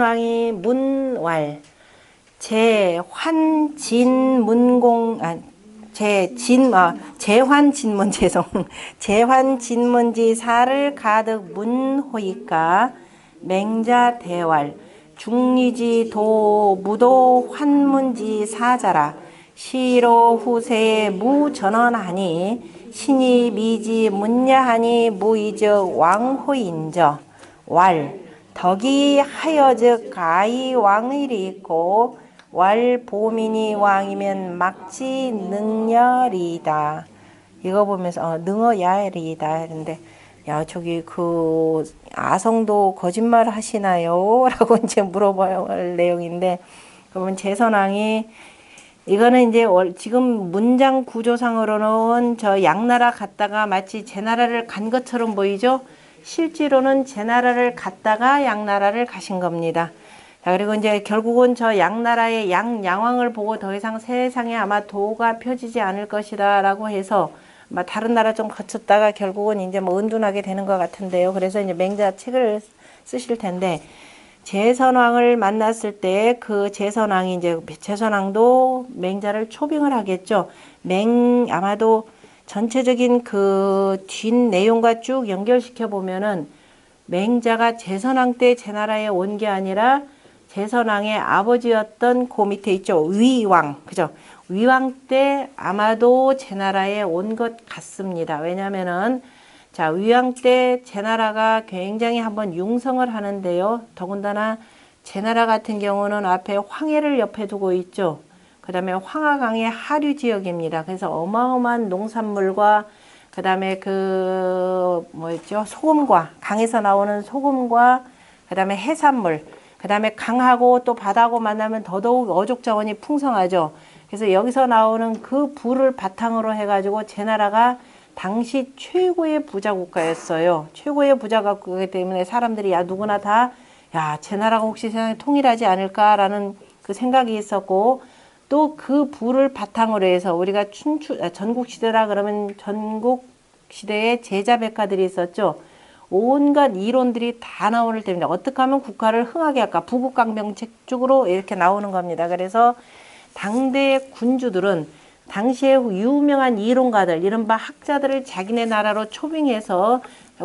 왕이 문왈 제환진문공 아 제진 아 제환진문 죄송 제환진문지 사를 가득 문호이까 맹자 대왈 중리지 도 무도 환문지 사자라 시로 후세에 무전언하니 신이 미지 문야하니 무이적 왕호인저 왈 덕이 하여즉 가히 왕일이 있고 왈 보민이 왕이면 막지 능열이다. 이거 보면서 어, 능어야리이다 했는데 야 저기 그 아성도 거짓말 하시나요? 라고 이제 할 내용인데 그러면 제선왕이 이거는 이제 월- 지금 문장 구조상으로는 저 양나라 갔다가 마치 제 나라를 간 것처럼 보이죠? 실제로는 제 나라를 갔다가 양나라를 가신 겁니다. 자, 그리고 이제 결국은 저 양나라의 양, 양왕을 보고 더 이상 세상에 아마 도가 펴지지 않을 것이다 라고 해서 아마 다른 나라 좀 거쳤다가 결국은 이제 뭐 은둔하게 되는 것 같은데요. 그래서 이제 맹자 책을 쓰실 텐데 제선왕을 만났을 때 그 제선왕이 이제 제선왕도 맹자를 초빙을 하겠죠. 맹 아마도 전체적인 그 뒷 내용과 쭉 연결시켜 보면은 맹자가 제선왕 때 제 나라에 온 게 아니라 제선왕의 아버지였던 그 밑에 있죠. 위왕. 그죠? 위왕 때 아마도 제 나라에 온 것 같습니다. 왜냐면은 자, 위왕 때 제 나라가 굉장히 한번 융성을 하는데요. 더군다나 제 나라 같은 경우는 앞에 황해를 옆에 두고 있죠. 그 다음에 황하강의 하류 지역입니다. 그래서 어마어마한 농산물과 그 다음에 그 뭐였죠 소금과 강에서 나오는 소금과 그 다음에 해산물 그 다음에 강하고 또 바다하고 만나면 더더욱 어족 자원이 풍성하죠. 그래서 여기서 나오는 그 부를 바탕으로 해가지고 제 나라가 당시 최고의 부자 국가였어요. 최고의 부자 국가이기 때문에 사람들이 야 누구나 다 야 제 나라가 혹시 세상에 통일하지 않을까라는 그 생각이 있었고 또 그 부를 바탕으로 해서 우리가 춘추 아, 전국 시대라 그러면 전국 시대에 제자 백가들이 있었죠. 온갖 이론들이 다 나오는 때문에 어떻게 하면 국가를 흥하게 할까 부국강병책 쪽으로 이렇게 나오는 겁니다. 그래서 당대 군주들은 당시에 유명한 이론가들 이른바 학자들을 자기네 나라로 초빙해서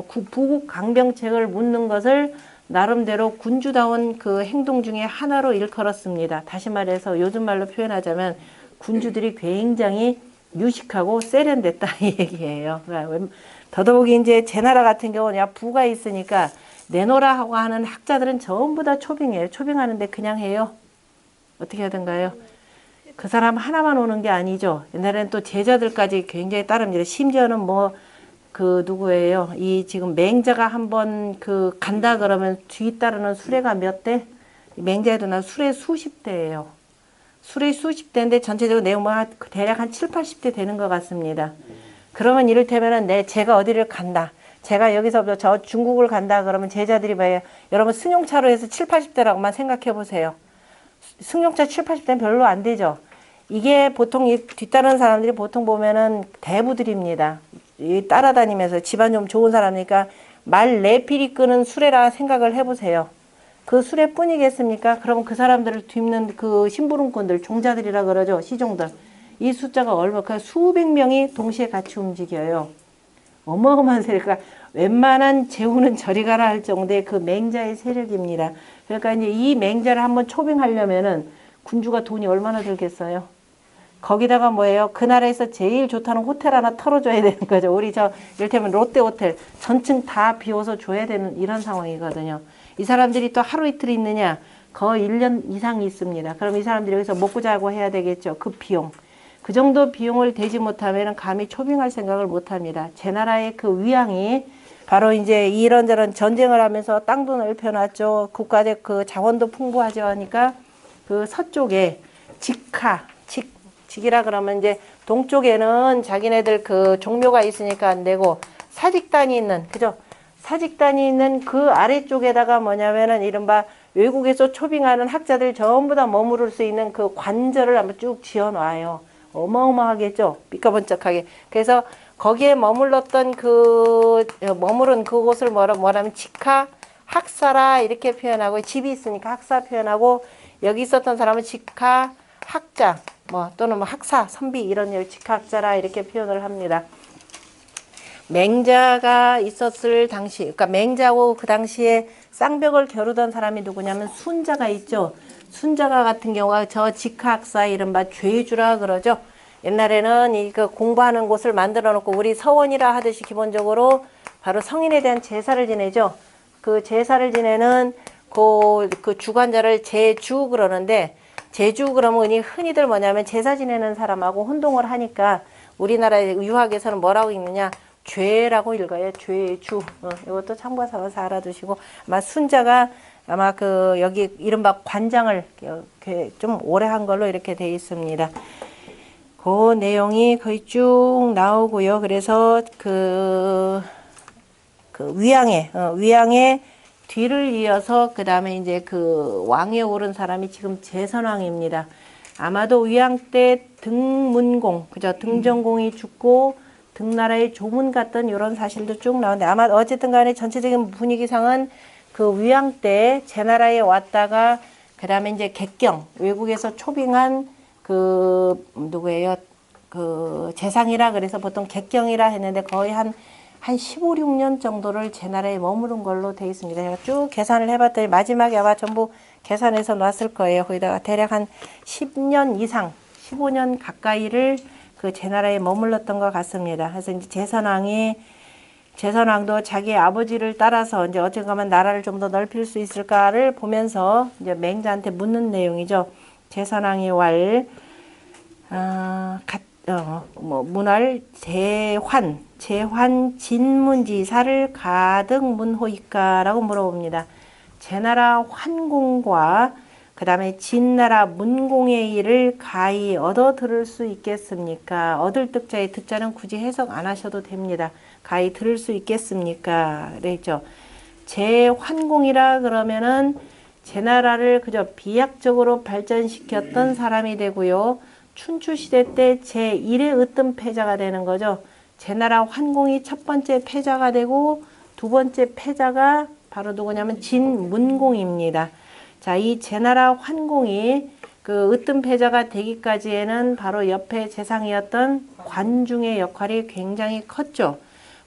구- 부국강병책을 묻는 것을 나름대로 군주다운 그 행동 중에 하나로 일컬었습니다. 다시 말해서 요즘 말로 표현하자면 군주들이 굉장히 유식하고 세련됐다 이 얘기예요. 그러니까 웬- 더더욱이 이제 제 나라 같은 경우는 야 부가 있으니까 내노라 하고 하는 학자들은 전부 다 초빙이에요. 초빙하는데 그냥 해요. 어떻게 하던가요? 그 사람 하나만 오는 게 아니죠. 옛날에는 또 제자들까지 굉장히 따릅니다. 심지어는 뭐 그 누구예요? 이 지금 맹자가 한번 그 간다 그러면 뒤따르는 수레가 몇 대? 맹자에도 나 수레 수십 대예요. 수레 수십 대인데 전체적으로 내용 뭐 한- 대략 한 7, 80대 되는 것 같습니다. 그러면 이를테면은 내 제가 어디를 간다. 제가 여기서 저 중국을 간다 그러면 제자들이 뭐예요? 여러분 승용차로 해서 7, 80대라고만 생각해 보세요. 승용차 7, 80대는 별로 안 되죠. 이게 보통 이 뒤따르는 사람들이 보통 보면은 대부들입니다. 이 따라다니면서 집안 좀 좋은 사람이니까 말 내필 이 끄는 수레라 생각을 해보세요. 그 수레뿐이겠습니까? 그럼 그 사람들을 뒤는 그 심부름꾼들, 종자들이라 그러죠. 시종들. 이 숫자가 얼마, 그 수백 명이 동시에 같이 움직여요. 어마어마한 세력. 그러니까 웬만한 제후는 저리 가라 할 정도의 그 맹자의 세력입니다. 그러니까 이제 이 맹자를 한번 초빙하려면은 군주가 돈이 얼마나 들겠어요? 거기다가 뭐예요? 그 나라에서 제일 좋다는 호텔 하나 털어줘야 되는 거죠. 우리 저, 이를테면 롯데 호텔 전층 다 비워서 줘야 되는 이런 상황이거든요. 이 사람들이 또 하루 이틀 있느냐? 거의 1년 이상이 있습니다. 그럼 이 사람들이 여기서 먹고 자고 해야 되겠죠. 그 비용. 그 정도 비용을 대지 못하면 감히 초빙할 생각을 못 합니다. 제 나라의 그 위양이 바로 이제 이런저런 전쟁을 하면서 땅도 넓혀놨죠. 국가적 그 자원도 풍부하죠 하니까 그 서쪽에 직하, 직, 직이라 그러면 이제 동쪽에는 자기네들 그 종묘가 있으니까 안 되고 사직단이 있는, 그죠? 사직단이 있는 그 아래쪽에다가 뭐냐면은 이른바 외국에서 초빙하는 학자들 전부 다 머무를 수 있는 그 관절을 한번 쭉 지어 놔요. 어마어마하겠죠? 삐까번쩍하게. 그래서 거기에 머물렀던 그, 머무른 그곳을 뭐라, 뭐라면 직하 학사라 이렇게 표현하고 집이 있으니까 학사 표현하고 여기 있었던 사람은 직하 학자 뭐 또는 뭐 학사 선비 이런 여 직하학자라 이렇게 표현을 합니다. 맹자가 있었을 당시, 그러니까 맹자고 그 당시에 쌍벽을 겨루던 사람이 누구냐면 순자가 있죠. 순자가 같은 경우가 저 직하학사 이른바 죄주라 그러죠. 옛날에는 이 그 공부하는 곳을 만들어 놓고 우리 서원이라 하듯이 기본적으로 바로 성인에 대한 제사를 지내죠. 그 제사를 지내는 그, 그 주관자를 제주 그러는데 제주 그러면 이 흔히들 뭐냐면 제사 지내는 사람하고 혼동을 하니까 우리나라의 유학에서는 뭐라고 읽느냐 죄라고 읽어요. 죄주. 어, 이것도 참고 삼아서 알아두시고 아마 순자가 아마 그 여기 이른바 관장을 좀 오래 한 걸로 이렇게 돼 있습니다. 그 내용이 거의 쭉 나오고요. 그래서 그, 그 위양에 어, 위양에 뒤를 이어서 그 다음에 이제 그 왕에 오른 사람이 지금 제선왕입니다. 아마도 위양 때 등문공, 그죠? 등전공이 죽고 등나라의 조문 같던 이런 사실도 쭉 나오는데 아마 어쨌든 간에 전체적인 분위기상은 그 위양 때 제 나라에 왔다가 그 다음에 이제 객경, 외국에서 초빙한 그 누구예요? 그 재상이라 그래서 보통 객경이라 했는데 거의 한 한 15, 16년 정도를 제 나라에 머무른 걸로 돼 있습니다. 제가 쭉 계산을 해봤더니 마지막에 아마 전부 계산해서 놨을 거예요. 거기다가 대략 한 10년 이상, 15년 가까이를 그 제 나라에 머물렀던 것 같습니다. 그래서 이제 제선왕이 제선왕도 자기 아버지를 따라서 이제 하면 나라를 좀 더 넓힐 수 있을까를 보면서 이제 맹자한테 묻는 내용이죠. 제선왕이 왈, 아, 갓, 어, 뭐, 문할 재환, 재환 진문지사를 가득 문호이까라고 물어봅니다. 제나라 환공과 그 다음에 진나라 문공의 일을 가히 얻어 들을 수 있겠습니까? 얻을 득자의 득자는 굳이 해석 안 하셔도 됩니다. 가히 들을 수 있겠습니까? 그랬죠. 제환공이라 그러면은 제 나라를 그저 비약적으로 발전시켰던 사람이 되고요. 춘추 시대 때 제1의 으뜸 패자가 되는 거죠. 제나라 환공이 첫 번째 패자가 되고 두 번째 패자가 바로 누구냐면 진문공입니다. 자, 이 제나라 환공이 그 으뜸 패자가 되기까지에는 바로 옆에 재상이었던 관중의 역할이 굉장히 컸죠.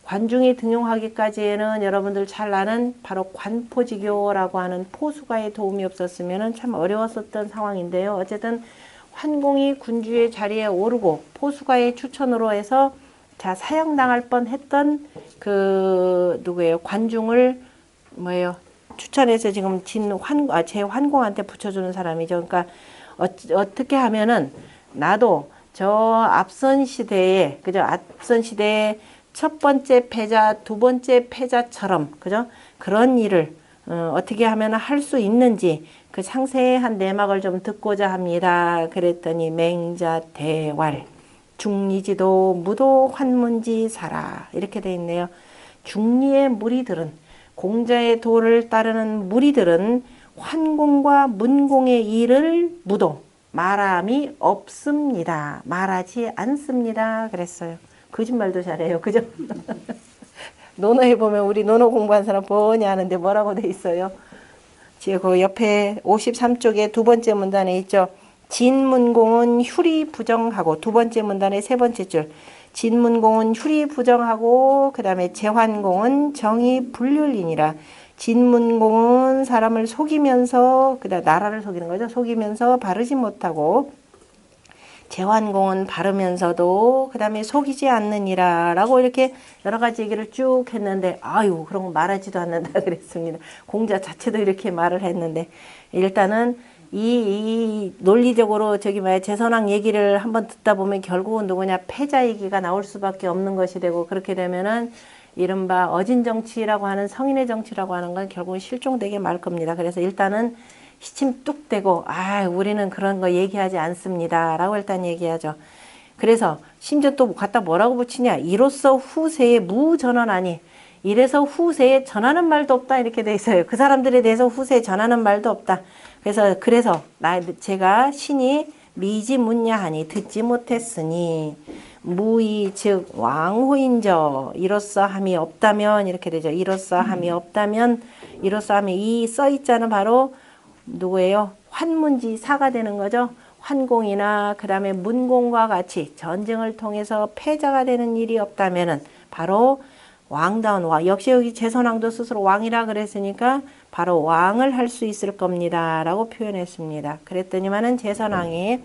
관중이 등용하기까지에는 여러분들 잘 아는 바로 관포지교라고 하는 포수가의 도움이 없었으면 참 어려웠었던 상황인데요. 어쨌든 환공이 군주의 자리에 오르고 포수가의 추천으로 해서 자 사형당할 뻔했던 그 누구예요? 관중을 뭐예요? 추천해서 지금 진환아제 환공한테 붙여주는 사람이죠. 그러니까 어, 어떻게 하면은 나도 저 앞선 시대에 그죠? 앞선 시대에 첫 번째 패자 두 번째 패자처럼 그죠? 그런 일을 어, 어떻게 하면 할 수 있는지 그 상세한 내막을 좀 듣고자 합니다. 그랬더니 맹자 대왈 중리지도 무도 환문지 사라 이렇게 돼 있네요. 중리의 무리들은 공자의 도를 따르는 무리들은 환공과 문공의 일을 무도 말함이 없습니다. 말하지 않습니다. 그랬어요. 거짓말도 잘해요. 그죠? 논어에 보면 우리 논어 공부한 사람 뻔히 아는데 뭐라고 돼 있어요? 지금 그 옆에 53쪽에 두 번째 문단에 있죠. 진문공은 휴리 부정하고 두 번째 문단의 세 번째 줄. 진문공은 휴리 부정하고 그 다음에 재환공은 정의 불륜이니라. 진문공은 사람을 속이면서 그다음 나라를 속이는 거죠. 속이면서 바르지 못하고 재환공은 바르면서도 그 다음에 속이지 않느니라 라고 이렇게 여러 가지 얘기를 쭉 했는데 아유 그런 거 말하지도 않는다 그랬습니다. 공자 자체도 이렇게 말을 했는데 일단은 이, 이 논리적으로 저기 뭐야 재선왕 얘기를 한번 듣다 보면 결국은 누구냐 패자 얘기가 나올 수밖에 없는 것이 되고 그렇게 되면은 이른바 어진 정치라고 하는 성인의 정치라고 하는 건 결국은 실종되게 말 겁니다. 그래서 일단은 시침 뚝 대고 아 우리는 그런 거 얘기하지 않습니다. 라고 일단 얘기하죠. 그래서 심지어 또 갖다 뭐라고 붙이냐? 이로써 후세에 무전언하니 이래서 후세에 전하는 말도 없다. 이렇게 돼 있어요. 그 사람들에 대해서 후세에 전하는 말도 없다. 그래서 그래서 나 제가 신이 미지 문야하니 듣지 못했으니 무의 즉 왕호인저 이로써 함이 없다면 이렇게 되죠. 이로써 함이 없다면 이로써 하면 이 써있자는 바로 누구예요? 환문지 사가 되는 거죠. 환공이나 그 다음에 문공과 같이 전쟁을 통해서 패자가 되는 일이 없다면은 바로 왕다운 왕 역시 여기 제선왕도 스스로 왕이라 그랬으니까 바로 왕을 할 수 있을 겁니다 라고 표현했습니다. 그랬더니만은 제선왕이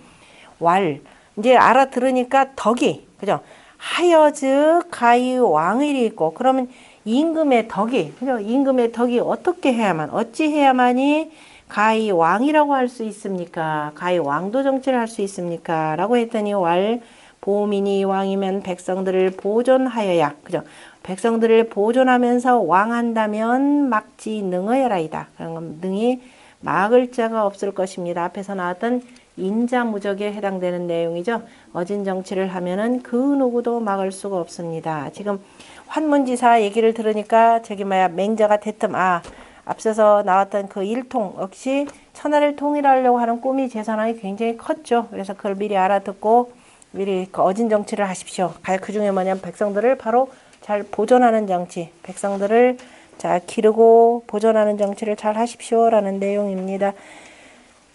왈 이제 알아들으니까 덕이 그죠? 하여즉 가히 왕일이 있고 그러면 임금의 덕이 그죠? 임금의 덕이 어떻게 해야만 어찌 해야만이 가히 왕이라고 할 수 있습니까? 가히 왕도 정치를 할 수 있습니까? 라고 했더니 왈 보민이 왕이면 백성들을 보존하여야 그죠? 백성들을 보존하면서 왕한다면 막지 능어여라이다. 그런 건 능히 막을 자가 없을 것입니다. 앞에서 나왔던 인자무적에 해당되는 내용이죠. 어진 정치를 하면은 그 누구도 막을 수가 없습니다. 지금 환문지사 얘기를 들으니까 저기 뭐야 맹자가 대뜸 아 앞서서 나왔던 그 일통 역시 천하를 통일하려고 하는 꿈이 재산왕이 굉장히 컸죠. 그래서 그걸 미리 알아듣고 미리 그 어진 정치를 하십시오. 그 중에 뭐냐면 백성들을 바로 잘 보존하는 정치, 백성들을 잘 기르고 보존하는 정치를 잘 하십시오라는 내용입니다.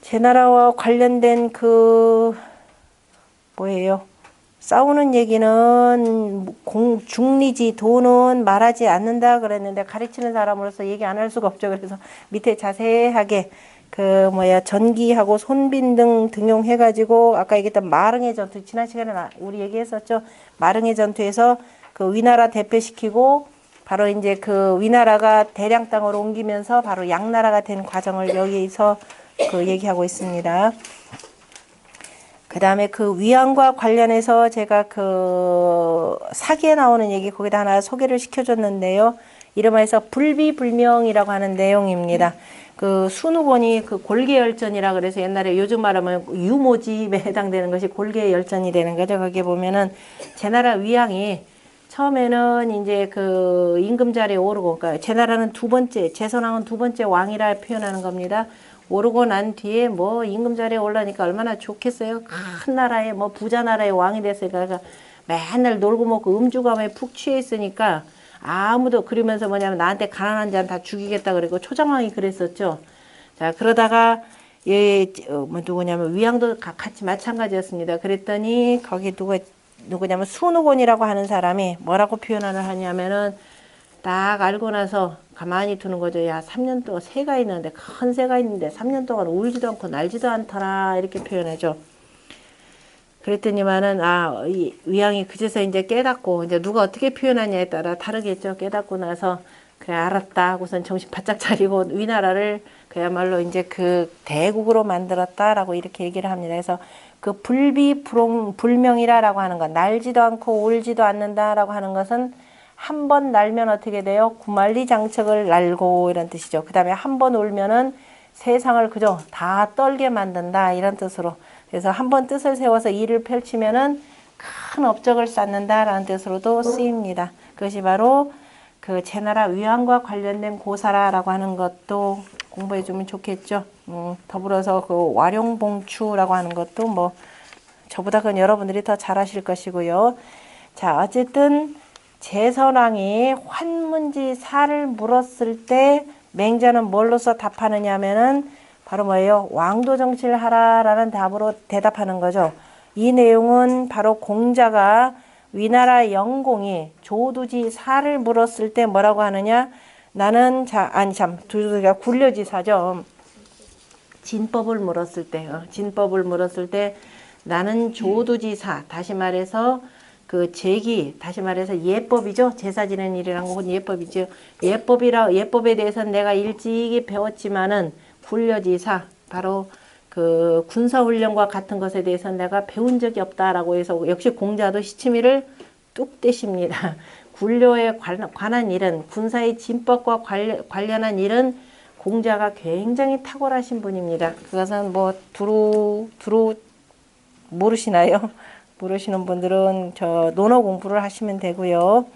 제 나라와 관련된 그 뭐예요? 싸우는 얘기는 공 중리지 돈은 말하지 않는다 그랬는데 가르치는 사람으로서 얘기 안 할 수가 없죠. 그래서 밑에 자세하게 그 뭐야 전기하고 손빈 등 등용해 가지고 아까 얘기했던 마릉의 전투 지난 시간에 나- 우리 얘기했었죠. 마릉의 전투에서 그 위나라 대표시키고 바로 이제 그 위나라가 대량 땅으로 옮기면서 바로 양나라가 된 과정을 여기서 그 얘기하고 있습니다. 그 다음에 그 위안과 관련해서 제가 그 사기에 나오는 얘기 거기다 하나 소개를 시켜줬는데요. 이름하여서 불비불명이라고 하는 내용입니다. 그 순우본이 그 골계열전이라 그래서 옛날에 요즘 말하면 유모집에 해당되는 것이 골계열전이 되는 거죠. 거기에 보면은 제 나라 위양이 처음에는 이제 그 임금 자리에 오르고, 그러니까 제 나라는 두 번째, 제 선왕은 두 번째 왕이라 표현하는 겁니다. 오르고 난 뒤에 뭐 임금 자리에 올라니까 얼마나 좋겠어요. 큰 나라에 뭐 부자 나라의 왕이 됐으니까 맨날 놀고 먹고 음주감에 푹 취해 있으니까 아무도 그러면서 뭐냐면 나한테 가난한 자는 다 죽이겠다 그리고 초장왕이 그랬었죠. 자 그러다가 얘 어, 뭐 누구냐면 위양도 가- 같이 마찬가지였습니다. 그랬더니 거기 누가 누구냐면 순우곤이라고 하는 사람이 뭐라고 표현을 하냐면은 딱 알고 나서 가만히 두는 거죠. 야, 3년 동안 새가 있는데, 큰 새가 있는데, 3년 동안 울지도 않고 날지도 않더라. 이렇게 표현하죠. 그랬더니만은, 아, 이 위양이 그제서 이제 깨닫고, 이제 누가 어떻게 표현하냐에 따라 다르겠죠. 깨닫고 나서, 그래, 알았다. 하고선 정신 바짝 차리고, 위나라를 그야말로 이제 그 대국으로 만들었다라고 이렇게 얘기를 합니다. 그래서 그 불비 불용, 불명이라라고 하는 것, 날지도 않고 울지도 않는다라고 하는 것은 한 번 날면 어떻게 돼요? 구만리 장척을 날고 이런 뜻이죠. 그 다음에 한 번 울면은 세상을 그저 다 떨게 만든다 이런 뜻으로. 그래서 한 번 뜻을 세워서 일을 펼치면은 큰 업적을 쌓는다라는 뜻으로도 쓰입니다. 그것이 바로 그 제 나라 위안과 관련된 고사라라고 하는 것도 공부해 주면 좋겠죠. 음, 더불어서 그 와룡봉추라고 하는 것도 뭐 저보다 그 여러분들이 더 잘하실 것이고요. 자, 어쨌든 제선왕이 환문지 사를 물었을 때 맹자는 뭘로써 답하느냐 하면은 바로 뭐예요? 왕도 정치를 하라라는 답으로 대답하는 거죠. 이 내용은 바로 공자가 위나라 영공이 조두지 사를 물었을 때 뭐라고 하느냐? 나는 자 아니 참 두두가 굴려지사죠. 진법을 물었을 때, 어, 진법을 물었을 때 나는 조두지사, 다시 말해서 그 제기, 다시 말해서 예법이죠. 제사 지내는 일이란 건 예법이죠. 예법이라 예법에 대해서는 내가 일찍이 배웠지만은 굴려지사, 바로 그 군사 훈련과 같은 것에 대해서는 내가 배운 적이 없다라고 해서 역시 공자도 시치미를 뚝 떼십니다. 관- 관한 일은 군사의 진법과 관련- 관련한 일은 공자가 굉장히 탁월하신 분입니다. 그것은 뭐 두루 두루 모르시나요? 모르시는 분들은 저 논어 공부를 하시면 되고요.